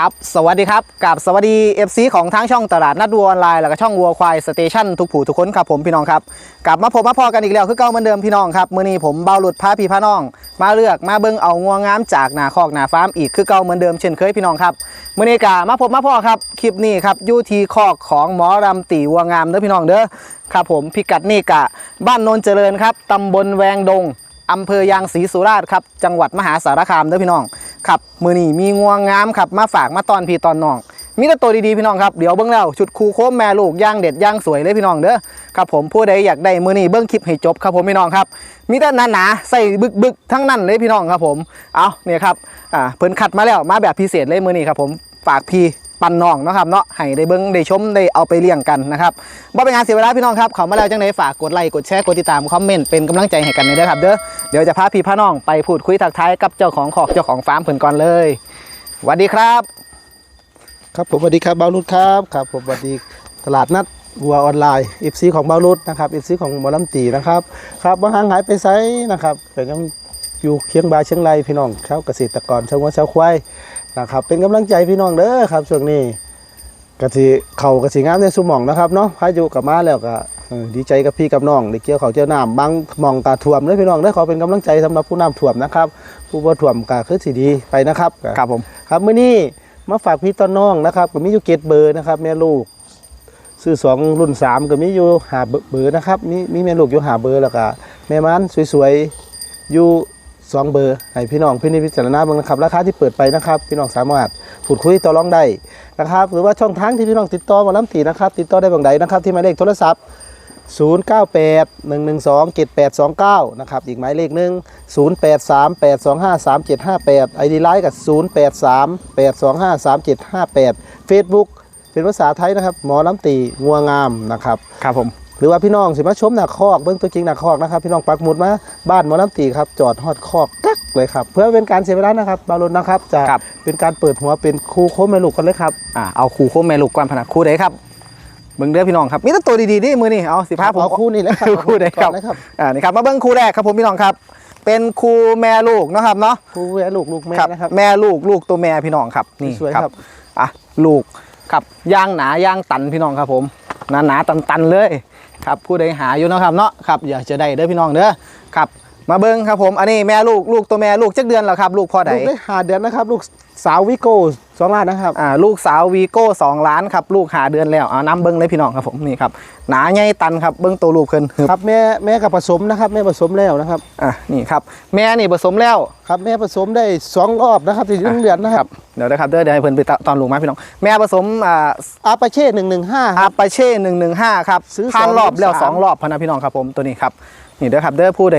ครับ สวัสดีครับกับสวัสดี FC ของทั้งช่องตลาดนัดวัวออนไลน์แล้วก็ช่องวัวควายสเตชันทุกผู้ทุกคนครับผมพี่น้องครับกลับมาพบมาพอกันอีกแล้วคือเก่าเหมือนเดิมพี่น้องครับมื้อนี้ผมเบาหลุดพาพี่พาน้อง มาเลือกมาเบิ่งเอางัวงามจากหนาคอกหนาฟาร์มอีกคือเก่าเหมือนเดิมเช่นเคยพี่น้องครับมื้อนี้กามาพบมาพอครับคลิปนี้ครับยูทีคอกของหมอรำตีวัวงามเด้อพี่น้องเด้อครับผมพิกัดนี่กะบ้านโนนเจริญครับตำบลแวงดง อำเภอยางศรีสุราษฎร์ครับจังหวัดมหาสารคามเด้อพี่น้องครับมือนี้มีงวงงามครับมาฝากมาตอนพี่ตอนน้องมีแต่ตัวดีๆพี่น้องครับเดี๋ยวเบิ้งแล้วชุดคูโค้มแม่ลูกย่างเด็ดย่างสวยเลยพี่น้องเด้อครับผมผู้ใดอยากได้มือนี้เบิ้งคลิปให้จบครับผมพี่น้องครับมีแต่หนาๆใส่บึกๆทั้งนั้นเลยพี่น้องครับผมเอาเนี่ยครับอ่าเพิ่นคัดมาแล้วมาแบบพิเศษเลยมือนี้ครับผมฝากพี่ ปันน้องนะครับเนาะให้ได้เบิ้งได้ชมได้เอาไปเลี้ยงกันนะครับบ่เป็นงานเสียเวลาพี่น้องครับเขามาแล้วจังไดฝากกดไลค์กดแชร์กดติดตามคอมเมนต์เป็นกำลังใจให้กันเลยด้อครับเด้อเดี๋ยวจะพาพี่พาน้องไปพูดคุยทักทายกับเจ้าของขอกเจ้าของฟาร์มเพิ่นก่อนเลยสวัสดีครับ ครับผมสวัสดีครับบาวรุดครับครับผมสวัสดีตลาดนัดวัวออนไลน์ FC ของบาวรุดนะครับ FC ของหมอลำตีนะครับครับว่าห่างหายไปไซนะครับแต่ยังอยู่เคียงบาเชียงรายพี่น้องชาวเกษตรกรชาววัวชาวควาย นะครับเป็นกำลังใจพี่น้องเด้อครับช่วงนี้กะสิเข่ากะสิงามในสุหมองนะครับเนาะพายุกลับมาแล้วก็เออดีใจกับพี่กับน้องได้เกี่ยวเขาวเจ้าน้ำบางหมองกาท่วมเลยพี่น้องเด้อขอเป็นกำลังใจสำหรับผู้น้ำท่วมนะครับ ผู้บ่ท่วมก็คือสิดีไปนะครับครับผมครับมื้อนี้มาฝากพี่ต้นน้องนะครับก็มีอยู่เกตเบอร์นะครับแม่ลูกซื้อสองรุ่นสามก็มีอยู่หาเบอร์นะครับมีมีแม่ลูกอยู่หาเบอร์แล้วก็แม่ม้านสวยๆอยู่ สองเบอร์ให้พี่น้องพี่นิพิจารณาบ้างนะครับ ราคาที่เปิดไปนะครับ พี่น้องสามารถพูดคุยต่อรองได้นะครับ หรือว่าช่องทางที่พี่น้องติดต่อมาล้ำตีนะครับ ติดต่อได้บางใดนะครับ ที่หมายเลขโทรศัพท์ 098 112 7829 นะครับ อีกหมายเลขหนึ่ง083 825 3758 ID ไลน์กับ 083 825 3758 Facebook เป็นภาษาไทยนะครับ หมอล้ำตีงัวงามนะครับ ครับผม หรือว่าพี่น้องสิมาชมหนักคอกเบื้องตัวจริงหนักคอกนะครับ พี่น้องปักหมุดมาบ้านหมอล้ำตีครับจอดฮอดคอกกักเลยครับ เพื่อเป็นการเสียเวลานะครับบาลุนนะครับจะครับ เป็นการเปิดหัวเป็นครูโค้งแม่ลูกกันเลยครับอ่าเอาคู่โคมแม่ลูกก่อนพนักคู่ใดครับเบิ่งเด้อพี่น้องครับมีแต่ตัวดีๆนี่มือนี่เอาสิพาผม เอาคู่นี่แหละครับคู่ใดครับ ก่อนเลยครับอ่านี่ครับมาเบิ่งคู่แรกครับผมพี่น้องครับ เป็นคู่แม่ลูกเนาะครับเนาะครูแม่ลูกลูกแม่ครับนะครับ แม่ลูกลูกตัวแม่พี่น้องครับนี่สวยๆครับ อะลูกครับย่างหนาย่างตันพี่น้องครับผมหนาหนาตันตันๆเลย ครับผู้ใดหาอยู่นะครับเนาะครับอยากจะได้เด้อพี่น้องเด้อครับ มาเบิ่งครับผม อันนี้แม่ลูกลูกตัวแม่ลูกจักเดือนแล้วครับ ลูกพ่อใดลูกได้หาเดือนนะครับ ลูกสาววิโก้สองล้านนะครับอ่าลูกสาววีโก้สองล้านครับลูกหาเดือนแล้วเอาน้ำเบิ้งเลยพี่น้องครับผมนี่ครับหนาใหญ่ตันครับเบิ้งตัวลูกเพิ่นฮึบครับแม่แม่กับผสมนะครับ แม่ผสมแล้วนะครับอะนี่ครับแม่นี่ผสมแล้วครับแม่ผสมได้สองรอบนะครับที่เดือนนะครับเดี๋ยวนะครับเดี๋ยวเดี๋ยวให้เพิ่นไปตอนลูกมาพี่น้องแม่ผสมอ่าอาปาเช่หนึ่งหนึ่งห้าอาปาเช่หนึ่งหนึ่งห้าครับซื้อผ่านสองรอบแล้วสามสองรอบพะนะพี่น้องครับผมตัวนี้ครับ นี่เด้อครับเด้อผู้ใด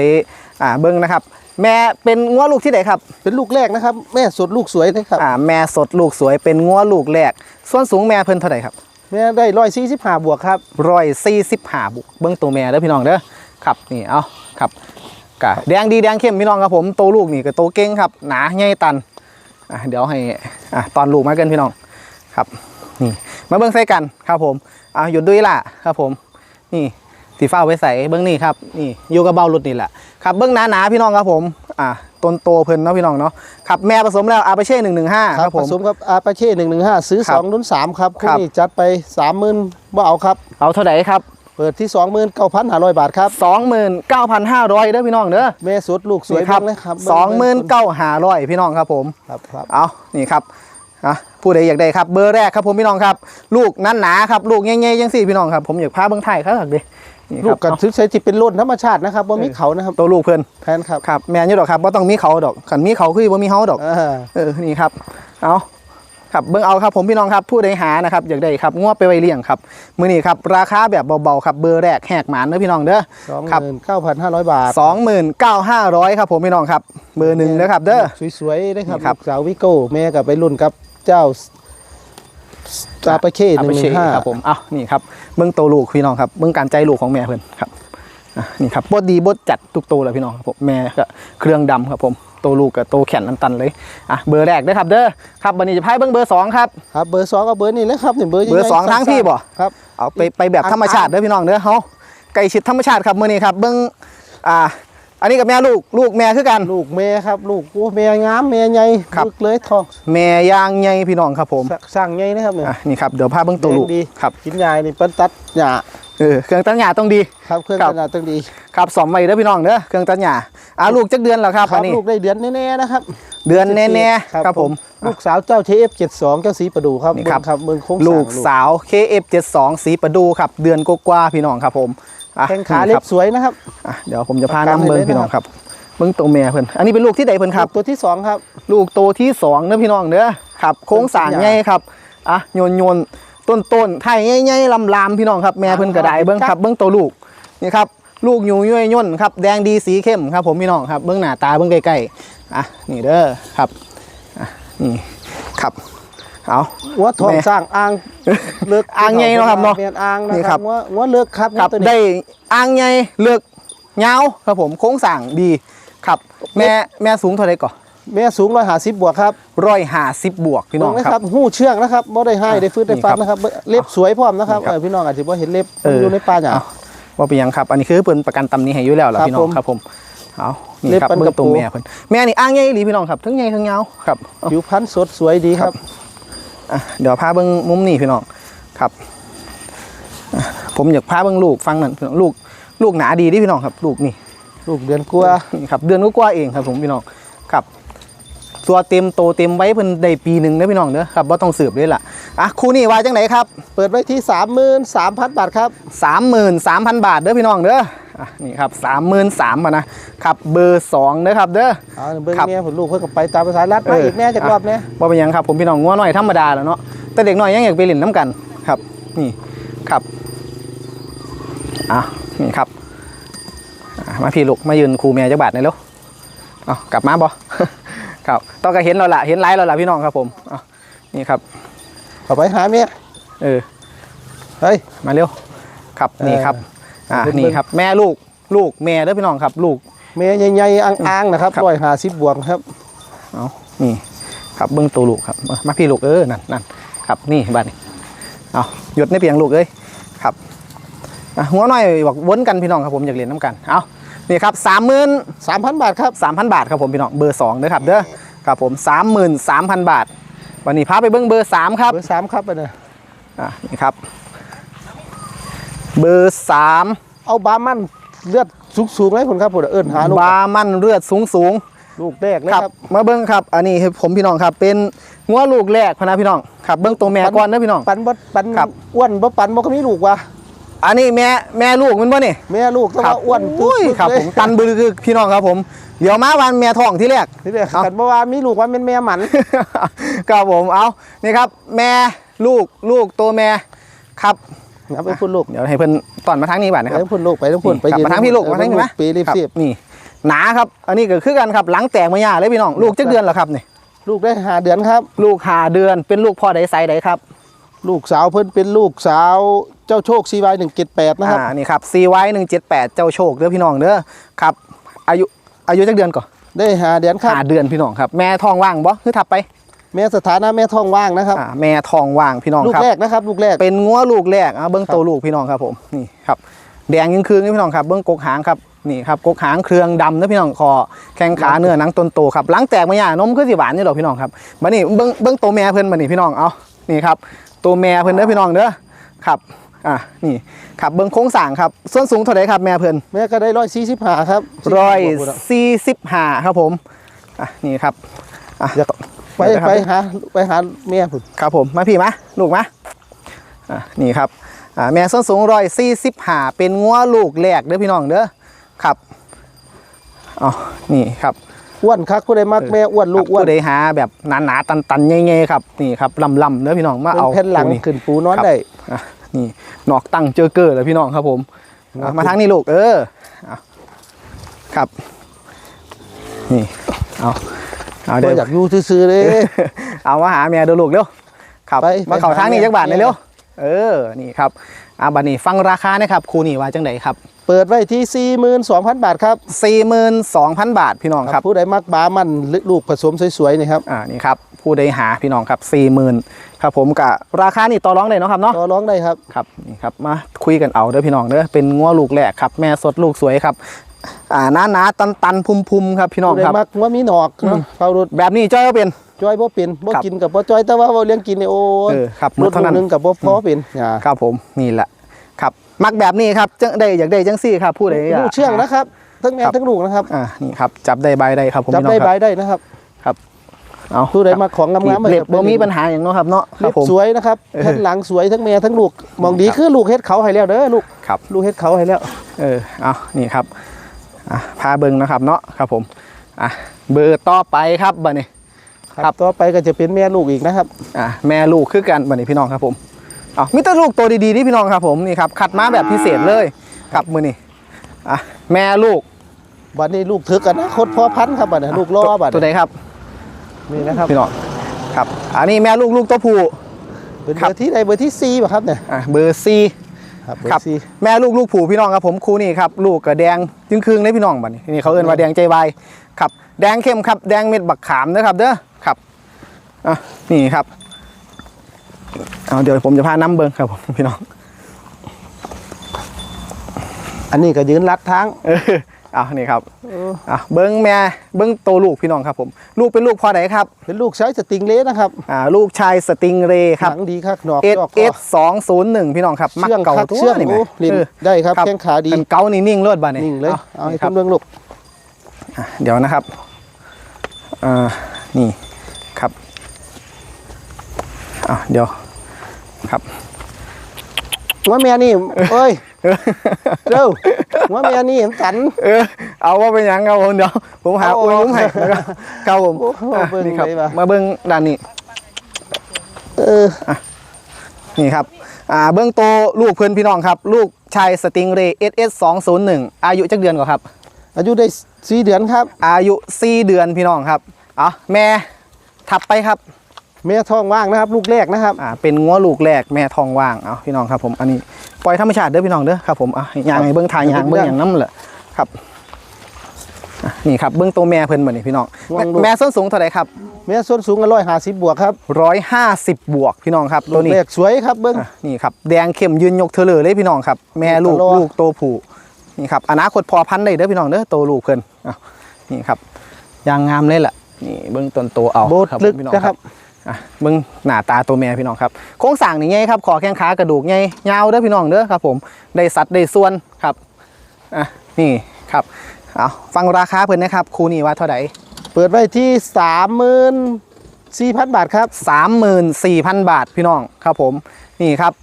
อ่าเบิ้งนะครับ แม่เป็นงัวลูกที่ไหนครับ เป็นลูกแรกนะครับ แม่สดลูกสวยนะครับ อ่าแม่สดลูกสวยเป็นงัวลูกแรก ส่วนสูงแม่เพิ่นเท่าไหร่ครับแม่ได้ร้อยสี่สิบห้าบวกครับร้อยสี่สิบห้าบุกเบิ้งตัวแม่เด้อพี่น้องเด้อครับนี่เอาครับกะแดงดีแดงเข้มพี่น้องครับผมโตวลูกนี่ก็โตวเก่งครับหนาใหญ่ตันอะเดี๋ยวให้อะตอนลูกมาเกินพี่น้องครับนี่มาเบิ้งใส่กันครับผมอะหยุดด้วยล่ะครับผมนี่ สีฟ้าไว้ใส่เบิ้งนี่ครับนี่อยู่กับเบาลุดนี่แหละครับเบิ้งหนาหนาๆพี่น้องครับผมอะต้นโตเพิ่นเนาะพี่น้องเนาะครับแม่ผสมแล้วอาปาเช่หนึ่งหนึ่งห้าครับผผม สมกับอาปาเช่หนึ่งหนึ่งห้าซื้อครัสบองรุ่นสามครับครับนี่จัดไปสามหมื่นบ่เอาครับ เอาเท่าไหร่ครับเปิดที่สองหมื่นเก้าพันห้าร้อยบาทครับสองหมื่นเก้าพันห้าร้อยเด้อพี่น้องเด้อแม่สดลูกสวยนี่ครับมากเลยครับสองหมื่นเก้าหาร้อยพี่น้องครับผม ครับครับ เอานี่ครับอะผู้ใดอยากได้ครับ เบอร์แรกครับผมพี่น้องครับ ลูกนั้นหนาครับ ลูกเงี้ยๆยังสี่พี่น้องครับ ผมอยากพาเบิ้งไทยครับดินี่ค ลูรักกับเอาซื้อใช้จิเป็นรุ่นธรรมชาตินะครับว่ามีเขานะครับตัวลูกเพิ่นแพนครับครับแมนอยู่ดอกครับว่าต้องมีเขาดอกขันมีเขาคือว่ามีเฮาดอกอ่าเออนี่ครับเอาครับเบิ้งเอาครับผมพี่น้องครับผู้ใดหานะครับอยากได้ครับงวไปไว้เลี้ยงครับมือนี้ครับราคาแบบเบาๆครับเบอร์แรกแหกหมานเด้อพี่น้องเด้อสองครับหมื่นเก้าพันห้าร้อยบาทสองหมื่นเก้าห้าร้อยครับผมพี่น้องครับ เบอร์หนึ่งนะครับเด้อสวยๆนะครับนี่ครับลูกสาววิโก้แม่กับไปรุ่นกับเจ้า ซาปาเช่หนึ่งหนึ่งห้าครับผมอ้าวนี่ครับเบื้องโตวลูกพี่น้องครับเบื้องการใจลูกของแม่เพื่อนครับอะนี่ครับบดดีบดจัดทุกตัวเลยพี่น้องครับผมแม่ก็เครื่องดำครับผมโตวลูกกับโตวแขนน้ำตันเลยอะเบอร์แรกเด้อครับเด้อครับวันนี้จะพายเบื้องเบอร์สองครับครับเบอร์สองก็เบอร์นี่เลยครับนี่เบอร์เบอร์สองทั้งพี่บ่ครับเอาไปไปแบบธรรมชาติเด้อพี่น้องเด้อเฮาไก่ชิดธรรมชาติครับมื้อนี้ครับเบื้องอ่า อันนี้กับแม่ลูกลูกแม่คือกัน ลูกแม่ครับ ลูกโอ้แม่งามแม่ใหญ่ครับบึกเลยทองแม่ยางใหญ่พี่น้องครับผมสสร้างใหญ่นะครับเนี่ยอะนี่ครับเดี๋ยวพาเบิ้งตัวลูกแดงดีครับกินยายนี่เปิ้นตัดหญ้าเออเครื่องตัดหญ้าต้องดี ครับเครื่องครับ ขนาดต้องดีครับสอมไว้เด้อพี่น้องเด้อเครื่องตัดหญ้าอะลูกจักเดือนแล้วครับครัอับนนี้ลูกได้เดือนแน่ๆนะครับเดือนแน่ๆครับผม ลูกสาวเจ้าเทฟ72 เจ้าสีประดูครับนี่ครับเงครับเมืองโค้งลูกสางสาว KF72 สีประดูครับ เดือนกว่าๆพี่น้องครับผมอะ แข้งขานี่เล็ครับบสวยนะครับอะเดี๋ยวผมจะพาประกันน้ำเบิ้งให้เลยพี่น้องนะครับครับเบิ้งตัวแม่เพิ่นอันนี้เป็นลูกที่ใดเพิ่นครับ ตัวที่สองครับ ลูกโตที่สองเด้อพี่น้องเด้อครับ โค้งสร้างใหญ่ครับอะโยนโยนต้นต้นๆไทยใหญ่ๆลำลามพี่น้องครับแม่เพิ่นกระไดเบิ้งครับเบิ้งตัวลูกนี่ครับลูกอยู่ย่อยย่นครับแดงดีสีเข้มครับผมพี่น้องครับเบิ้งหน้าตาเบิ้งใกล้ๆอะนี่เด้อครับอะนี่ครับ เอาหัวทองแม่สร้างอ่างเลือกอ่างใหญ่เนาะครับเนาะแม่อ่างนะนี่คครัรับบหัวหัวเลือกครับครับตัวนี้ได้อ่างใหญ่เลือกยาวครับผมโค้งสร้างดีครับ แม่แม่สูงเท่าไหร่ก่อนแม่สูง150บวกครับร้อยห้าสิบบวกพี่น้องเบิ่งนะคครัรับบหู้เชื่องนะครับบ่ได้ให้ได้ฟื้นได้ฟันนี่ครับนะครับเล็บสวยพร้อมนะครับนี่ครับเออพี่น้องอาจจะบ่เห็นเล็บเออมันอยู่ในป่าหญ้าเอาว่าเป็นหยังครับ อันนี้คือเปิ้นประกันตำหนี้ให้อยู่แล้วล่ะครับพี่น้องผมครับผมเอานี่เล็บครับปันเบิ่กระงตัวปูแม่เพิ่นแม่นี่อ้างใหญ่อีหลีพี่น้องครับทั้งใหญ่ทั้งยาวครับเอาผิวพรรณสดสวยดีครับอะ เดี๋ยวพาเบิ่งมุมนี้พี่น้องครับอะผมอยากพาเบิ่งลูกฟังนั่นพี่น้องลูกลูกหนาดีเดิพี่น้องครับ ลูกนี่ ลูกเดือนกลัวานี่ครับ เดือนกว่าๆเองครับผมพี่น้องครับ ตัวเต็มโตเต็มไว้เพิ่นได้ปีหนึ่งเด้อพี่น้องเด้อครับบ่ต้องสืบเลยล่ะอะคู่นี้ว่าจังไดครับ เปิดไว้ที่ 33,000 บาทครับ 33,000 บาทเด้อพี่น้องเด้ออะนี่ครับ33,000มานะครับเบอร์2เด้อครับเด้อเอาเบิ่งครับแม่ผลลูกเพิ่นก็ไปตามภาษารัฐเอมาออีกแม่จากรอบเนี้ยว่าเป็นหยังครับผมพี่น้องงัวน้อยธรรมดาแล้วเนาะแต่เด็กน้อยยังอยากไปเล่นน้ำกันครับ นี่ครับอะนี่ครับอะมาพี่ลูกมายืนครูแม่จักบาทหน่อยเร็วเอากลับมาบ่ ครับต้องก็เห็นเราละเห็นไลฟ์เราละพี่น้องครับผมเอานี่ครับเข้าไปหาแม่เออเฮ้ยมาเร็วครับนี่ครับอ่าเบิ่งนี่ครับ แม่ลูกลูกแม่เด้อพี่น้องครับ ลูกแม่ใหญ่ๆอ่างๆนะครับครับร้อยห้าสิบบวกครับเอานี่ครับเบิ้งตัวลูกครับมามาพี่ลูกเออนั่นนั่นครับนี่บัดนี้เอาหยุดในเพียงลูกเลยครับอะหัวหน่อยบอกวนกันพี่น้องครับผมอยากเรียนน้ำกันเอา นี่ครับสามหมื่น3,000บาทครับสามพันบาทครับผมพี่น้องเบอร์สองเด้อครับเด้อครับผมสามหมื่นสามพันบาท วันนี้พาไปเบิ้งเบอร์สามครับเบอร์สามครับอันนี้อะนี่ครับ เบอร์สามเอาบามันเลือดสูงๆเลยคุณครับผมเอิ้นหาลูกบามันเลือดสูงสูงลูกแรกเลยครับครับ มาเบิ้งครับ อันนี้ผมพี่น้องครับ เป็นงัวลูกแรกพะนะพี่น้องครับ เบิ้งตัวแม่ก่อนนะพี่น้องปันบ่ปันครับอ้วนบ่ปันบ่ก็มีลูกว่ะ อันนี้แม่แม่ลูกมันบ่นี่แม่ลูกต้องครับว่าอ้วนอุ้ยปึ๊กๆครับเลยผมตันบือคือพี่น้องครับผมเดี๋ยวมาวันแม่ท้องที่แรกนี่แหละเอากันบ่ว่ามีลูกว่าเป็นแม่หมันครับผมเอานี่ครับ แม่ลูกลูกตัวแม่ครับครับไปพุ่นลูกเดี๋ยวให้เพิ่นตอนมาทางนี้บ้านนะไปครับพุ่นลูกไปทั้งพุ่นไปครับยืนมาทางพี่ลูกมาทางนี้ไหมปีรีบครับเสียบนี่หนาครับ อันนี้ก็คือกันครับหลังแตกมาหย่าเลยพี่น้องลูกจักเดือนแล้วครับนี่ลูกได้หาเดือนครับ ลูกหาเดือนเป็นลูกพ่อใดไซใดครับ ลูกสาวเพิ่นเป็นลูกสาวเจ้าโชค CY 178นะครับอ่านี่ครับ CY 178 เจ้าโชคเด้อพี่น้องเด้อครับอายุอายุจักเดือนก่อนได้หาเดือนครับหาเดือนพี่น้องครับแม่ท้องว่างบ่คือทับไป แม่สถานะแม่ท้องว่างนะครับอ่าแม่ท้องว่างพี่น้องลูกครับแรกนะครับลูกแรกเป็นงัวลูกแรกอะเบิ้งครับโตวลูกพี่น้องครับผมนี่ครับแดงยังคืนนี่พี่น้องครับเบิ้งกกหางครับนี่ครับกกหางเครืองดำนะพี่น้องคอแข้งขาเนื้อหนังต้นโตครับหลังแตกมาหย่านมคือสิหวานนี่หรอกพี่น้องครับมานี่เบิ้งเบิ้งตัวแม่เพิ่นมานี่พี่น้องเอานี่ครับตัวแม่เพิ่นเด้อพี่น้องเด้อครับ อะนี่ครับเบิ้งโค้งสร้างครับส่วนสูงเท่าไหร่ครับแม่เพิ่นแม่ก็ได้ร้อยสี่สิบห้าครับร้อยสี่สิบห้าครับผมอะนี่ครับอะอยากไปเดี๋ยวนะครับไปหาไปหาแม่พุ่นครับผมมาพี่มาลูกมาอะนี่ครับอ่าแม่ส้นสูงร้อยสี่สิบห้าเป็นงัวลูกแรกเด้อพี่น้องเด้อครับอ๋อนี่ครับอ้วนคักผู้ใดมักแม่อ้วนลูกอ้วนผู้ใดหาแบบหนาๆตันๆเงี้ยๆครับนี่ครับลำๆเด้อพี่น้องมาเป็นเอาแผ่นหลังตัวนี้ขึ้นปูนอนครับได้อะ นี่นอกตั้งเจอเกอร์เลยพี่น้องครับผมอะครับมาทางนี้ลูกเอออะครับ นี่เอาเอาบ่เดี๋ยวอยากอยู่ซื่อๆเลยเอามาหาเมียเดูลูกเร็วครับไปมาเข่าไปหาทางนี้เมียจักบาทหน่อยเร็วเออนี่ครับอ่าบัดนี้ฟังราคานะครับครูนี่ว่าจังไดครับ เปิดไว้ที่ 42,000 บาทครับ 42,000 บาทพี่น้องครับผู้ใดมักบามันหรือลูกผสมสวยๆนี่ครับอ่านี่ครับผู้ใดหาพี่น้องครับ 40,000ครับผมกับราคานี่ต่อรองได้เนาะครับเนาะต่อร้องได้ครับครับนี่ครับมาคุยกันเอาเด้อพี่น้องเด้อเป็นงัวลูกแรกครับแม่สดลูกสวยครับอ่าหนาหนาตันตันๆพุมพุมๆครับพี่น้องผู้ใดครับมักว่ามีหนอกอืเนาะมเขารถแบบนี้จ้อยก็เป็นจ้อยบ่เป็นบ่ครับกินกับบ่จ้อยแต่ว่าเว้าเลี้ยงกินนี่โอ้ยเออครับหมรดถเท่านั้นหนึงกับบ่พอเป็นอ่าครับผมนี่แหละครับ มักแบบนี้ครับจังได้อยากได้จังซี่ครับผู้ใดยาก ลูกเชื่องนะครับทั้งแม่ครับ ทั้งลูกนะครับอ่านี่ครับจับได้ใบได้ครับผมจับพี่น้ได้องคใบรับได้นะครับเอาผู้ใดมาของงามๆเล็บไว้บ่มีปัญหาอย่างเนาะครับเนาะคเล็รับบผม สวยนะครับเออ ทั้งหลังสวยทั้งแม่ทั้งลูกมองดีคือลูกเฮ็ดเขาให้แล้วเด้อลูกครับ ลูกเฮ็ดเขาให้แล้วเออ เอานี่ครับ อะ พาเบิ่งนะครับเนาะ ครับผม อะ เบอร์ต่อไปครับบัดนี้ ครับ ต่อไปก็จะเป็นแม่ลูกอีกนะครับ อะ แม่ลูกคือกันบัดนี้พี่น้องครับผมเอามีแต่ลูกตัวดีๆนี่พี่น้องครับผมนี่ครับคัดมาแบบพิเศษเลยครับมือนี้อะแม่ลูกบัดนี้ลูกถึกอนาคตพ่อพันธุ์ครับบัดนี้ลูกล่อบัดตัวใดครับนี่นะครับพี่น้องครับ อันนี้แม่ลูกลูกตัวผู้เป็นครับเบอร์ที่ใดเบอร์ที่สี่ป่ะครับเนี่ยอะเบอร์ซีครับเบอครับร์สี่แม่ลูกลูกผูพี่น้องครับผมคู่นี่ครับลูกกับแดงจึงคืงเลยพี่น้องบัดนี้นี่เขาเอิ้นว่าแดงใจวายครับแดงเข้มครับแดงเม็ดบักขามนะครับเด้อครับอะนี่ครับ เอาเดี๋ยวผมจะพาน้ำเบิ้งครับผมพี่น้อง อันนี้ก็ยืนรัดทางเออเอานี่ครับอะเบิ้งแม่เบิ้งโตลูกพี่น้องครับผม ลูกเป็นลูกพ่อไหนครับ เป็นลูกใช้สติงเลสนะครับอ่าลูกชายสติงเรย์ครับหนังดีครับหนอกเอสดอกเอสสองศูนย์หนึ่งพี่น้องครับมักเชื่องเก่าคักตัวเชื่องนี่ไหมโอ้ลิ้นเออได้ครับครับแข้งขาดีเป็นเกานี่นิ่งเลิศบ้านี่นิ่งเลยอาเอาให้นี่ครัคุบณเรื่องลูกอะเดี๋ยวนะครับอ่านี่ครับอะเดี๋ยว ครับว่าแม่นี่เอ้ยเร็วว่าแม่นี่เห็นสันเออเอาว่าเป็นหยังครับผมเดี๋ยวผมหาเอาอุ้ยมุ้มให้แล้วก็ครับผมโอ้โหอะเบิ่งนี่ครับเลยว่ะมาเบิ้งด้านนี้เออนี่ครับอ่าเบื้องโตลูกเพื่อนพี่น้องครับ ลูกชายสติงเรย์ SS 2 0 1อายุจักเดือนก่อนครับ อายุได้สี่เดือนครับ อายุ4เดือนพี่น้องครับเอาแม่ทับไปครับ แม่ท้องว่างนะครับ ลูกแรกนะครับอ่าเป็นงัวลูกแรกแม่ทองว่างเอาพี่น้องครับผมอันนี้ปล่อยธรรมชาติเด้อพี่น้องเด้อครับผมอะยางให้เบื้องทางยางเบื้องอย่างน้ำเหละครับอะนี่ครับเบื้องโตแม่เพิ่นบ่นี่พี่น้องวางลูกแม่ส้นสูงเท่าไหร่ครับแม่ส้นสูงร้อยห้าสิบบวกครับ150บวกพี่น้องครับลูตัวกนี้แรกสวยครับเบิ้งอะนี่ครับแดงเข้มยืนยกเธอเลยเลยพี่น้องครับ แม่ลูกตลอดลูกโตผู้นี่ครับอนาคตพอพันธุ์ได้เด้อพี่น้องเด้อโตลูกเพิ่นอะนี่ครับยางงามเลยล่ะนี่เบิ้งต้นโตเอาโบดครับลึกพี่น้องนะครับ อะเบิ้งหน้าตาตัวแม่พี่น้องครับโครงสร้างนี่ไงครับขอแข้งขากระดูกไงยาวเด้อพี่น้องเด้อครับผมได้สัดได้ส่วนครับอะนี่ครับเอาฟังราคาเพิ่นนะครับคูนี่ว่าเท่าไหร่เปิดไว้ที่สามหมื่นสี่พันบาทครับ 34,000 บาทพี่น้องครับผม นี่ครับ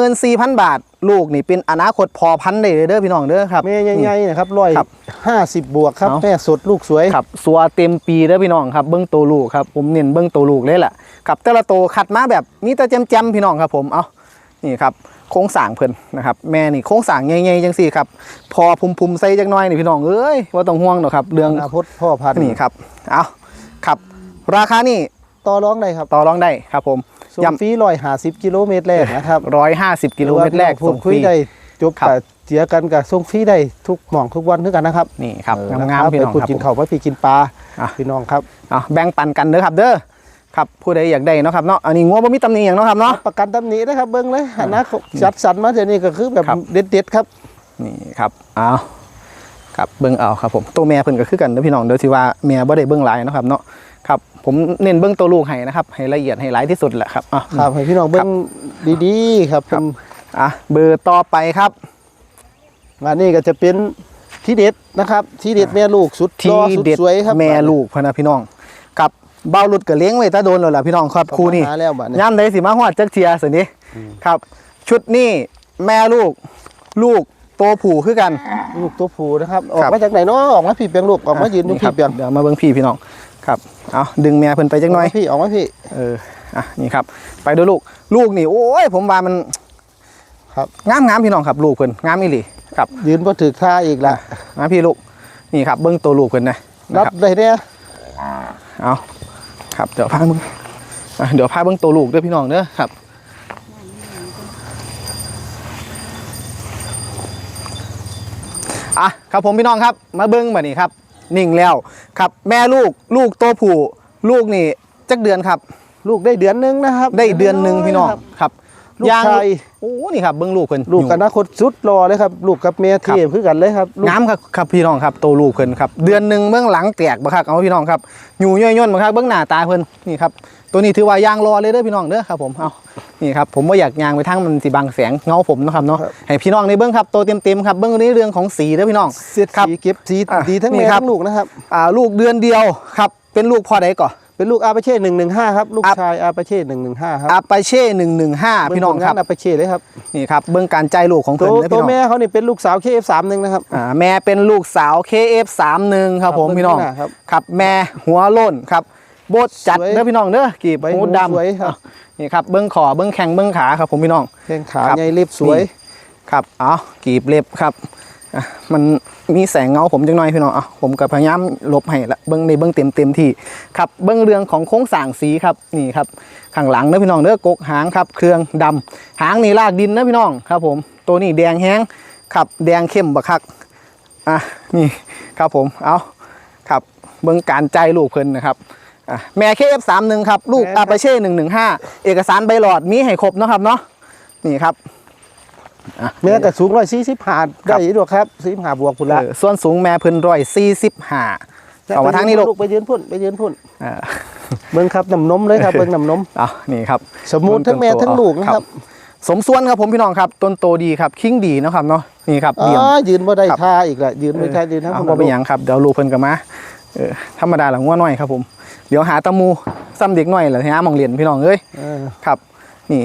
34,000บาท ลูกนี่เป็นอนาคตพอพันธุ์ได้เลยเด้อพี่น้องเด้อครับแม่ใหญ่ๆนะครับร้อยครับห้าสิบบวกครับเอาแม่สดลูกสวยครับสัวเต็มปีเด้อพี่น้องครับเบิ้งตัวลูกครับผมเน้นเบิ้งตัวลูกเลยแหละครับแต่ละตัวขัดมาแบบมีแต่แจมๆพี่น้องครับผมเอานี่ครับโค้งสร้างเพิ่นนะครับแม่นี่โค้งสร้างใหญ่ๆจังสี่ครับพอพุ่มๆใส่จักหน้อยนี่พี่น้องเอ้ยว่าต้องห่วงหรอกครับเรื่องอนาคตพ่อพันธุ์นี่ครับเอาครับ ราคานี่ต่อร้องได้ครับต่อรองได้ครับผม ส่งย้ำฟรีร้อยห้าสิบกิโลเมตรแรกนะครับร้อยห้าสิบกิโลเมตรแรกพูส่ดงฟคุยรีได้จบครับกับเสียกันกับส่งฟรีได้ทุกหม่องทุกวันเท่ากันนะครับนี่ครับเอองามนะครับๆพี่ไปน้องพูดครับกินผมข้าวไปพี่กินปลาอะพี่น้องครับเอาแบ่งปันกันเด้อครับ เด้อครับผู้ใดอยากได้เนาะครับเนาะอันนี้งัวบ่มีตำหนิอย่างเนาะครับเนาะประกันตำหนินะครับเบิ้งเลยอนาคตจัดสรรมาเดี๋ยวนี้ก็คือแบบครับเด็ดๆครับนี่ครับเอาครับเบิ้งเอาครับผมตัวแม่เพิ่นก็คือกันเด้อพี่น้องเดี๋ยวสิว่าแม่บ่ได้เบิ้งหลายเนาะครับเนาะครับ ผมเน้นเบิ้งตัวลูกให้นะครับ ให้ละเอียดให้หลายที่สุดแหละครับอะครับให้พี่น้องเบิ้งดีๆครับครับผมอะเบอร์ต่อไปครับงานนี้ก็จะเป็นที่เด็ดนะครับ ที่เด็ดแม่ลูกสุดที่รอสุดเด็ดสวยครับแม่ลูกพะนะพี่น้องครับเบาหลุดกับเลี้ยงไว้ตาโดนแล้วล่ะพี่น้องครับครูนี่หาแล้วบัดนี้ย่ำได้สิมาฮอดจักเทียสินี้ครับ ชุดนี้แม่ลูกลูกโตผู้คือกันลูกตัวผู้นะครับ ออกครับมาจากไหนเนาะออกมาพี่เปียงลูกออกมายืนอยู่ครัพี่เปียงเดี๋ยวมาเบิ้งพี่พี่น้องครับ เอาดึงแม่เพิ่นไปจักหน่อยกมาพี่ออกมาพี่เอออะนี่ครับ ไปดูลูกลูกนี่โอ้ยผมว่ามันครับงามงามพี่น้องครับลูกเพิ่นงามอีหลีครับยืนพอถึกท่าอีกละมาพี่ลูกนี่ครับเบิ้งตัวลูกเพิ่นนะนะรับครับได้เนี่ยเอาครับเดี๋ยวพาเบิ้งอะเดี๋ยวพาเบิ้งตัวลูกเด้อพี่น้องเด้อครับอะครับผมพี่น้องครับ มาเบิ้งมานี่ครับ นิ่งแล้วครับ แม่ลูกลูกตัวผู้ลูกนี่จักเดือนครับ ลูกได้เดือนหนึงนะครับ ได้เดือนหนึ่งพี่น้องครับครับลูกยางชายโอ้นี่ครับเบิ้งลูกเพิ่นลูกอยู่อนาคตสุดรอเลยครับลูกกับเมียเทียมคือกันเลยครับลูกงามครับครับพี่น้องครับโตลูกเพิ่นครับเดือนหนึ่งเบื้องหลังแตกบ่ครับเอาพี่น้องครับอยู่ย่อยๆบ่ครับเบื้องหน้าตาเพิ่นนี่ครับ ตัวนี้ถือว่ายางรอเลยเด้อพี่น้องเด้อครับผมเอานี่ครับผมว่าอยากยางไปทั้งมันสิบังแสงเงาผมเนาะครับเนาะให้พี่น้องในเบื้องครับโตเต็มๆครับเบื้องในเรื่องของสีเด้อพี่น้องเสียดครับสีเก็บสีอะดีทั้งนี่แม่ครับทั้งลูกนะครับอ่าลูกเดือนเดียวครับเป็นลูกพ่อใดก่อนเป็นลูกอาปาเช่หนึ่งหนึ่งห้าครับลูกอัปชายอาปาเช่หนึ่งหนึ่งห้าครับอาปาเช่หนึ่งหนึ่งห้าพี่น้องครับอาปาเช่เลยครับนี่ครับเบื้องการใจลูกของตัเพิ่นวเด้อตัพี่วน้องแม่เขานี่เป็นลูกสาวเคเอฟสามหนึ่งนะครับอ่าแม่เป็นลูกสาว KF31 ครับผมครับพี่น้องเบิ่งข้างหน้าครับครับแม่หัวโล้นครับ โบดจัดสวยเด้อพี่น้องเด้อกีบใบหูหูดำสวยครับอะนี่ครับเบิ้งขอเบิ้งแข้งเบิ้งขาครับผมพี่น้อง แข้งขาครับ ใหญ่เล็บสวย นี่ครับเอากีบเล็บครับอะมันมีแสงเงาผมจังหน่อยพี่น้องอะผมก็พยายามหลบให้ละเบิ้งในเบิ้งเต็มเต็มที่ครับเบิ้งเรื่องของโค้งสร้างสีครับนี่ครับข้างหลังเด้อพี่น้องเด้อกกหางครับเครื่องดำหางนี่ลากดินนะพี่น้องครับ ผมตัวนี้แดงแห้งครับแดงเข้มบักคักอะนี่ครับผมเอาครับเบิ้งการใจลูกเพิ่นนะครับอะ แม่เคฟสามหนึ่งครับ ลูกแม่ครัอาบปาเช่หนึ่งหนึ่งห้าเอกสารใบหลอดมีให้ครบเนาะครับเนาะนี่ครับอะแม่ก็สูงร้อยสี่สิบห้าได้อยู่ด้วยครับสี่ห้าบวกพุ่นละเออส่วนสูงแม่เพิ่นร้อยสี่สิบห้าเอามาทางนี้ลูกไปยืนพุ่นไปยืนพุ่นอ่าเบิ่งครับน้ำนมเลยครับเบิ่งน้ำนมเอานี่ครับ สมมุติทั้งแม่ทั้งลูกนะครับ สมส่วนครับผมพี่น้องครับต้นโตดีครับคิงดีเนาะครับเนาะนี่ครับอ๋เดี่ยมอยืนบ่ได้ครับท่าอีกละยืนไม่ท่ายืนทั้งเอาพุ่นบ่เป็นหยังครับเดี๋ยวลูกเพิ่นก็มาเออธรรมดาหลังว่าน้อยครับผม เดี๋ยวหาตะมูซ้ำเด็กน้อยแหละหาหมองเหรียญพี่น้องเอ้ยเออครับนี่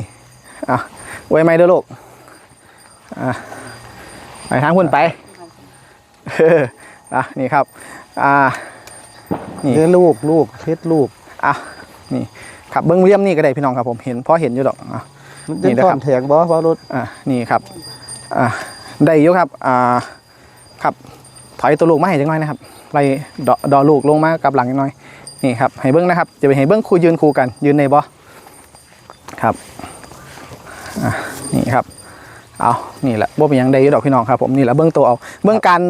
อะไว้ไหมเด้อลูกอะไปทางพุ่นไปเอออะนี่ครับอ่า นี่เนื้อลูกลูกเฮ็ดลูกอะนี่ครับเบิ้งเรียมนี่ก็ได้พี่น้องครับผมเห็นพอเห็นอยู่ดอกอะ มันนี่เป็นนะคครัวาบมแถงบ่ว่ารถอะนี่ครับอะได้อยู่ครับอ่าครับถอยตัวลูกมาให้จังน้อยนะครับไล่ดอดอลูกลงมากับหลังจังน้อย นี่ครับให้เบิ้งนะครับ จะไปให้เบิ้งคู่ยืนคู่กัน ยืนในบ่ครับอะนี่ครับเอานี่แหละบ่เป็นหยังได้อยู่ดอกพี่น้องครับผมนี่แหละเบิ้งตัวเอาเบิ้งการ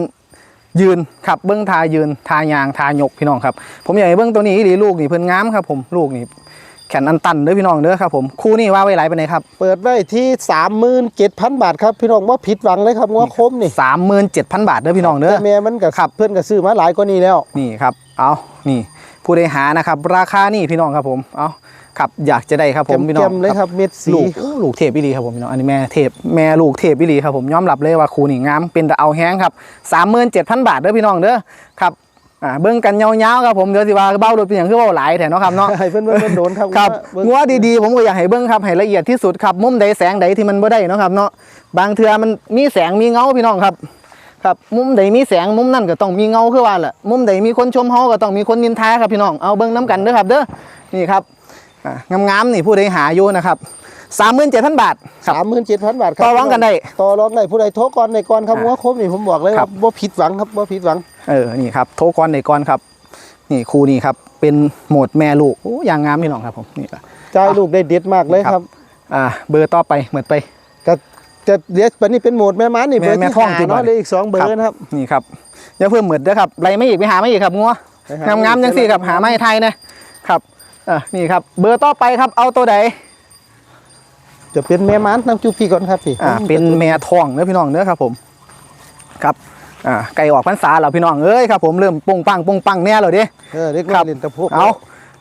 ยืนครับเบิ้งทายืนทายางทายกพี่น้องครับผมอยากให้เบิ้งตัวนี้ดีลูกนี่เพิ่นงามครับผมลูกนี่แขนอันตันเด้อพี่น้องเด้อครับผมคู่นี่ว่าไว้หลายไปไหนใดครับเปิดไว้ที่37,000บาทครับพี่น้องบ่ผิดหวังเลยครับงัวคมนี่สามหมื่นเจ็ดพันบาทเด้อพี่น้องเด้อแต่แม่มันก็ครับเพิ่นก็ซื้อมาหลายกว่านี้แล้วนี่ครับเอานี่ ผู้ใดหานะครับ ราคานี่พี่น้องครับผมเอาครับอยากจะได้ครับผมพี่น้อแจ่งมๆเลยครับเม็ดสีลูกอู้ลูกเทพอีหลีครับผมพี่น้องอันนี้แม่เทพแม่ลูกเทพอีหลีครับผมยอมรับเลยว่าครูนี่งามเป็นตะเอาแห้งครับสามหมื่นเจ็ดพันบาทเด้อพี่น้องเด้อครับอ่าเบิ้งกันยาวๆครับผมเดี๋ยวสิว่าเบ้ารถเป็นอย่างคือเบ้าหลายแถเนาะครับเนาะให้เพิ่นเบิ่งโดนครับครับเบิ่งงัวดีๆผมก็อยากให้เบิ้งครับให้ละเอียดที่สุดครับมุมใดแสงใดที่มันบ่ได้เนาะครับเนาะบางเทื่อมันมีแสงมีเงาพี่น้องครับ ครับมุมใดมีแสงมุมนั่นก็ต้องมีเงาคือว่าแหละมุมใดมีคนชมเฮาก็ต้องมีคนนินทาครับพี่น้องเอาเบิ้งน้กันเด้อครับเด้อนี่ครับอ่างามๆนี่ผู้ใดหาอยู่นะครับสามหมื่นเจ็ดพันบาทครับสามหมื่นเจ็ดพันบาทครับต่อรองกันได้ต่อรองได้ผู้ใดโทรก่อนในก่อนครับอ่างัวคมนี่ผมบอกเลยครัว่าบบ่ผิดหวังครับบ่ผิดหวัง เออนี่ครับโทรก่อนในก่อนครับ นี่ครูนี่ครับเป็นโหมดแม่ลูกโอ้ยางงามพี่น้องครับผมนี่ละจ่ายลูกได้เด็ดมากเลยครับอ่าเบอร์ต่อไปเหมือนไปก็ จะเดี๋ยวบัดนี้เป็นโหมดแม่ม้านนี่แม่เบอร์แม่ที่ท้องห้าที่บ้าเนาะนเหลยอีกสองเบอร์นะครับนี่ครับอย่าเพิ่มเหมือนเด้อครับไรไม่อีกไปหาไม่อีกครับงัวไปหางามๆจังสี่ครับหาไม่ไทยนะครับเออนี่ครับ เบอร์ต่อไปครับเอาตัวใดจะเป็นแม่ม้านน้ำจุพี่ก่อนครับพี่อ่าเป็นแม่ทองเนื้อพี่น้องเนื้อครับผมครับอ่าไก่ออกพรรษาแล้วพี่น้องเอ้ยครับผมเริ่มปุ้งปังปุ้งปังแน่เลยดิเออเล็กครัน้อบยเล่นตะโพกเอา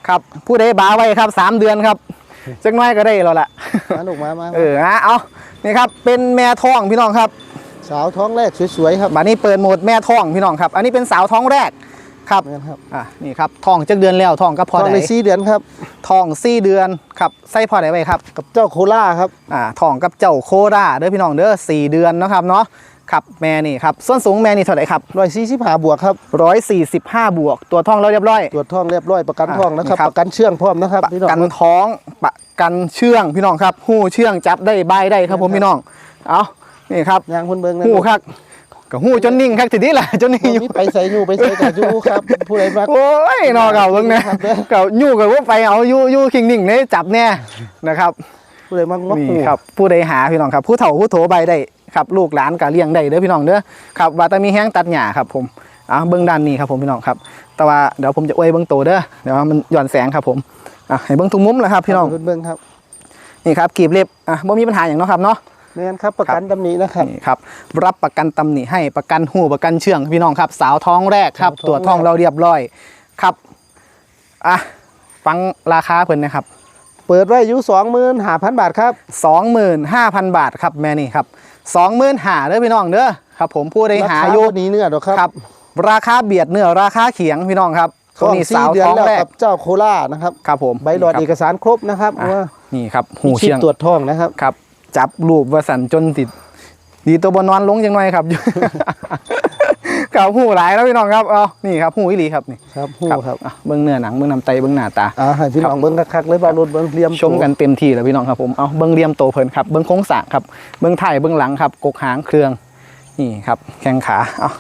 ครับผู้ใดบาไว้ครับสามเดือนครับจักหน้อยก็ได้แล้วล่ะมาลูกมามาเอออะเอา นี่ครับเป็นแม่ทองพี่น้องครับ สาวท้องแรกสวยๆครับบัดนี้เปิดโหมดแม่ทองพี่น้องครับ อันนี้เป็นสาวท้องแรกครับนั่นครับอ่านี่ครับทองจักเดือนแล้วทองก็พท้อองได้ในสี่เดือนครับทองสี่เดือนครับไส้พอได้ไว้ครับ กับเจ้าโคล่าครับอ่าทองกับเจ้าโคราเด้อพี่น้องเด้อสี่เดือนเนาะครับเนาะครับแม่นี่ครับส่วนสูงแม่นี่เท่าไหร่ครับร้อยสี่สิบห้าบวกครับร้อยสี่สิบห้าบวก ตัวทองแล้วเรียบร้อยตรวจท้องเรียบร้อยประกันอ่าท้องนะครับนี่ครับ ประกันเชื่องพร้อมนะครับพี่น้องกันท้องประ กันเชื่องพี่น้องครับหู้เชื่องจับได้ใบายได้ครับผมพี่น้องเอานี่ครับยางคนเบิงนะหู้ครับก็หู้จนนิ่งครับทีนี้แหละจนนิ่งอยู่มีไปใส่ยูไปใส่กับยูครับผู้ใดมักโอ้ยนอเก่าเบิ่งนะครับเด้อเก่ายู่กับว่าไปเอายู่ยู่คิงนิ่งเลยจับแน่นะครับผู้ใดมักมักนี่หูครับผู้ใดหาพี่น้องครับ ผู้เฒ่าผู้โถใบได้ครับลูกหลานกะเลี้ยงได้เด้อพี่น้องเด้อครับว่าแต่มีแห้งตัดหญ้าครับผมอะเบื้องด้านนี้ครับผมพี่น้องครับ แต่ว่าเดี๋ยวผมจะอวยเบื้องโตเด้อเดี๋ยวมันหย่อนแสงครับผม อะให้เบื้องทุกมุมแหละครับพี่น้องเบิ่งครับนี่ครับกีบเล็บอะบ่มีปัญหาอย่างเนาะครับเนาะแม่นครับประกันตำหนินะครับนี่ครับ รับประกันตำหนิให้ประกันหูประกันเชื่องพี่น้องครับ สาวท้องแรกครับสาวท้องตรวจท้องเราเรียบร้อยครับอะฟังราคาเพิ่นนะครับ เปิดไว้อยู่25,000บาทครับ25,000บาทครับแม่นี่ครับ25,000เด้อพี่น้องเด้อครับ ผมผู้ใดหาอยู่รคบ่หนี้เนื้อดอกครับครับ ราคาเบียดเนื้อราคาเขียงพี่น้องครับ ท้องนี้สี่สาวเดือนท้องแล้วแรกกับเจ้าโคล่านะครับครับผมใบหลอดนี่เอกสารครบนะครับอะว่านี่ครับหูมีชิเชีปยงตรวจท้องนะครับครับ จับรูปวสันจนติดดีตัวบนนอนลงจังหน่อยครับกับหูหลายแล้วพี่น้องครับเอานี่ครับหูอีหลีครับนี่ครับหูครับอะเบิ้งเนื้อหนังเบิ้งน้ำไตเบิ้งหน้าตาอ่าให้พี่น้องเบิ่งคักๆเลยบารถเบิ่งเรียมชมกันเต็มที่แล้วพี่น้องครับผมเอาเบิ้งเรียมโตเพิ่นครับเบิ้งโค้งสร้างครับเบิ้งไถ่ายเบิ้งหลังครับกกหางเครื่องนี่ครับแข้งขาเอา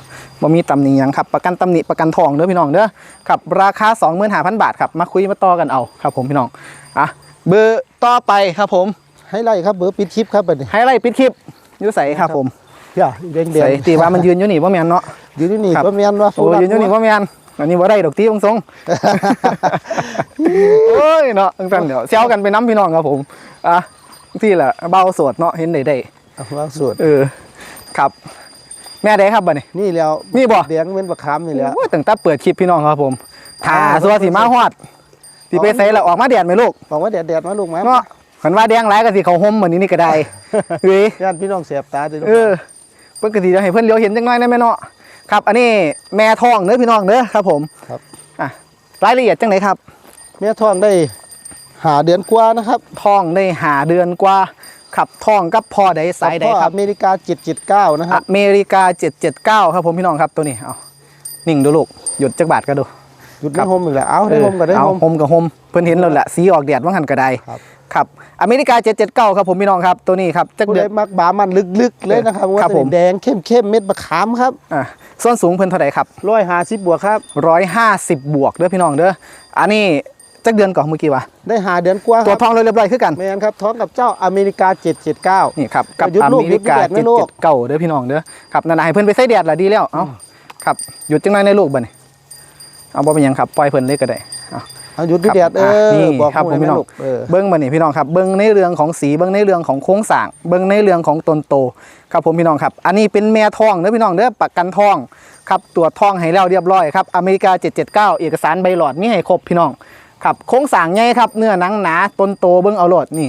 บ่มีตำหนิหยังครับประกันตำหนิประกันทองเด้อพี่น้องเด้อครับราคา25,000 บาทครับมาคุยมาต่อกันเอาครับผมพี่น้องอะเบอร์ต่อไปครับผมให้ไล่ครับเบอร์ปิดคลิปครับบัดนี้ไฮไลท์ปิดคลิปอยุ่ใสครับผมอย่าแดงใสตีว่ามันยืนอยู่นี่ว่าแมนเนาะๆอยู่นี่นี่ครับก็แม่นว่าโอ้ยืนอยู่นี่ว่าแมนอันนี้ว่าได้ดอกตีตรงๆโอ้ยเนาะตั้งแต่เดี๋ยวเซลกันไปน้ำพี่น้องครับผมอะที่แหละเบาสวดเนาะเห็นได้ได้เอาว่าสูตรเออครับ แม่ได้ครับบัดนี้นี่แล้วนี่บ่แดงเป็นบักขามนี่แหล้ว โอ้ยตั้งแต่เปิดคลิปพี่น้องครับผมถ่าอ่าสัวสีมาฮอดที่ไปใส่แล้วออกมาแดดไหมลูกบอกว่าแดดๆมาลูกมาเนาะขันว่าแดงหลายก็สิเขาห่มเหมือนนี้นี่ก็ได้เฮ้ยย่านพี่น้องเสียบตาด้วยเออเพิ่นก็สิจะให้เพิ่นเลี้ยวเห็นจังน้อยนะแม่เนาะครับ อันนี้แม่ท้องเด้อพี่น้องเด้อครับ ผมครับ อะรายละเอียดจังไหนครับแม่ท้องได้หาเดือนกว่านะครับท้องได้หาเดือนกว่า ขับท้องกับพ่อใดสายใดพ่อครับอเมริกา 779 นะครับ อเมริกา 779 ครับผมพี่น้องครับตัวนี้เอานิ่งดูลูกหยุดจักบาทก็ดูหยุดได้โฮมอีกแล้วเอาได้โฮมก็ได้เอาโฮมโฮมกับโฮมเพิ่นเห็นแล้วแหละสีออกแดดว่าหันก็ได้ครับครับอเมริกา 779 ครับผมพี่น้องครับตัวนี้ครับจักผู้เดืใดอนมักบามันลึกๆเลยนะครับครัว่าบผมแดงเข้มๆเม็ดบักขามครับอะส่วนสูงเพิ่นเท่าไหร่ครับ150บวกครับ150บวกเด้อพี่น้องเด้ออันนี้ จักเดือนก่อนเมื่อกี้วะได้หาเดือนกว่าคตัวรับทองเรียบร้อยคือกันแม่นครับท้องกับเจ้าอเมริกา 779 นี่ครับกับหยุดอลูกเมริกาหยุดแดดไม่ลูก779เด้อพี่น้องเด้อครับนั่นน่ะให้เพิ่นไปใส่แดดละดีแล้วเอ้าครับหยุดจังไดในลูกบัดนี้เอาบ่เป็นหยังครับปล่อยเพิ่นเลยก็ได้เอาเอาหยุดด้วยแดดเอครับอนี่บอกครับหผมน่อยพี่แม่น้องลูกเออเบิ้งมานี่พี่น้องครับเบิ้งในเรื่องของสีเบิ้งในเรื่องของโค้งสร้างเบิ้งในเรื่องของตนโต ครับผมพี่น้องครับ อันนี้เป็นแม่ทองเด้อพี่น้องเด้อประกันทองครับตรวจทองให้แล้วเรียบร้อยครับอเมริกา 779 เอกสารใบหลอดมีให้ครบพี่น้อง ครับโค้งสร้างใหญ่ครับเนื้อหนังหนาตนโตเบิ้งเอาโลดนี่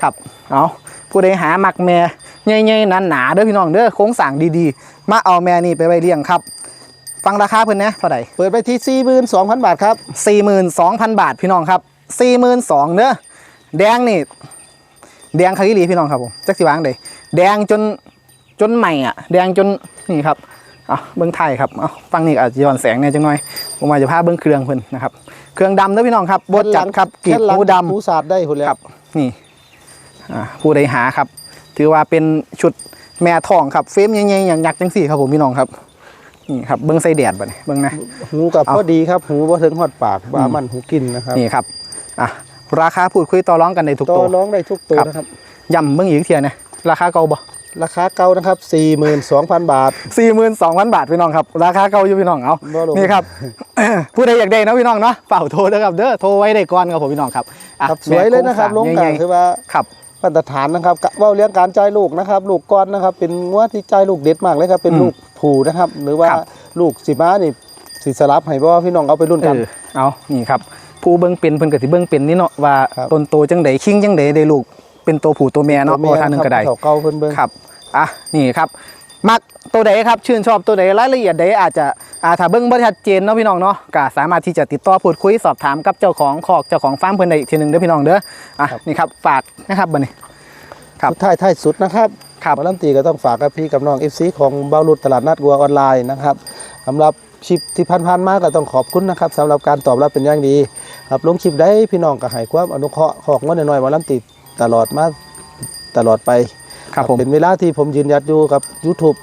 ครับเอาผู้ใดหามักแม่ใหญ่ๆหนาๆเด้อพี่น้องเด้อโค้งสร้างดีๆ มาเอาแม่นี่ไปไว้เลี้ยงครับ ฟังราคาเพิ่นนะเท่าไหร่เปิดไปที่ 42,000 บาทครับ 42,000 บาทพี่น้องครับ 42,000เด้อแดงนี่แดงคาริลีพี่น้องครับผมจักสิวางเดยแดงจนจนใหม่อะ แดงจนนี่ครับเอาเบิ้งไทยครับเอาฟังนี่อาจจะย้อนแสงเนี่ยจังหน่อยผมอาจจะพาเบิ้งเครื่องเพิ่นนะครับ เครื่องดำเด้อพี่น้องครับบดจัดครับกรีบแค่หลังหูดำหูสาดได้หุ่นแล้วครับ นี่อ่าผู้ใดหาครับ ถือว่าเป็นชุดแม่ทองครับเฟรมใหญ่ๆอย่างยักษ์จังสี่ครับผมพี่น้องครับนี่ครับเบิ้งใส่แดดบ่เนี่ยเบิ้งนะหูกับเอาพอดีครับหูบ่ถึงหอดปากบามันหูกินนะครับนี่ครับอะราคาพูดคุยต่อร้องกันได้ทุกต่อตัวร้องได้ทุกตัวครับนะครับย่ำเบิ้งอีกเทียนะราคาเก่าบ่ ราคาเก่านะครับ 42,000 บาทสี่หมื่นสองพันบาทพี่น้องครับ ราคาเก่าอยู่พี่น้องเอาบ่ลงนี่ครับ ผู้ใดอยากได้นะพี่น้องเนาะเป่าโทรเด้อครับเด้อโทรไว้ได้ก่อนครับผมพี่น้องครับอะครับสวยเลยนะครับลแม่งโงกลางใหญ่คือว่าๆครับ มาตรฐานนะครับกะเว่าเรื่องการจ่ายลูกนะครับ ลูกก้อนนะครับ เป็นงัวที่จ่ายลูกเด็ดมากเลยครับ เป็นอืมลูกผูนะครับ หรือว่าครับ ลูกสิมานี่สิสลับให้บ่ว่าพี่น้องเอาไปรุ่นเอกันอเอานี่ครับ ผู้เบิ้งเป็นเพิ่นก็สิเบิ้งเป็นนี่เนาะว่าครับ ต้นโตจังไดคิงจังไดได้ลูก เป็นตัวผู้ตัวแม่เนาะตัวโอ้ทางหนึงก็ได้ครับเก่าเพิ่นเบิ่งครับอะนี่ครับมักตัวใดครับชื่นชอบตัวใดรายละเอียดใดอาจจะอ่าถ้าเบิ้งบ่ชัดเจนเนาะพี่น้องเนาะก็สามารถที่จะติดต่อพูดคุยสอบถามกับเจ้าของคอกเจ้าของฟาร์มเพิ่นได้อีกทีหนึงเด้อพี่น้องเด้ออะนี่ครับฝากนะครับบัดนี้ครับสุดท้ายท้ายสุดนะครับครับหมอลำตีก็ต้องฝากกับพี่กับน้อง FC ของเบ้ารุดตลาดนัดวัวออนไลน์นะครับสำหรับคลิปที่ผ่านๆมาก็ต้องขอบคุณนะครับสำหรับการตอบรับเป็นอย่างดี ครับลงคลิปได้พี่น้องก็ให้ความอนุเคราะห์ของงวดน้อยๆหมอลำตี ตลอดมาตลอดไปครับผมเป็นเวลาที่ผมยืนยัดอยู่กับ YouTube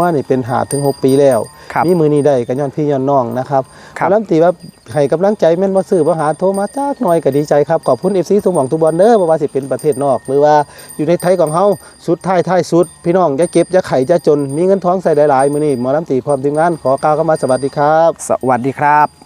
ว่านี่เป็นหาถึง 6 ปีแล้วครับมีมือนี้ได้กันย้อนพี่ย้อนน้องนะครับครับลำตีว่าให้กำลังใจแม่นบ่ซื้อบ่หาโทรมาจักหน่อยก็ดีใจครับ ขอบคุณ FC ทุกหม่องทุกบอลเด้อบ่ว่าสิเป็นประเทศนอก หรือว่าอยู่ในไทยของเฮาสุดท้ายท้ายสุด พี่น้องอย่าเก็บอย่าไข่อย่าจน มีเงินทองใส่หลายๆ มื้อนี้หมอลำตีพร้อมทีมงานขอกล่าวคำว่าสวัสดีครับ สวัสดีครับ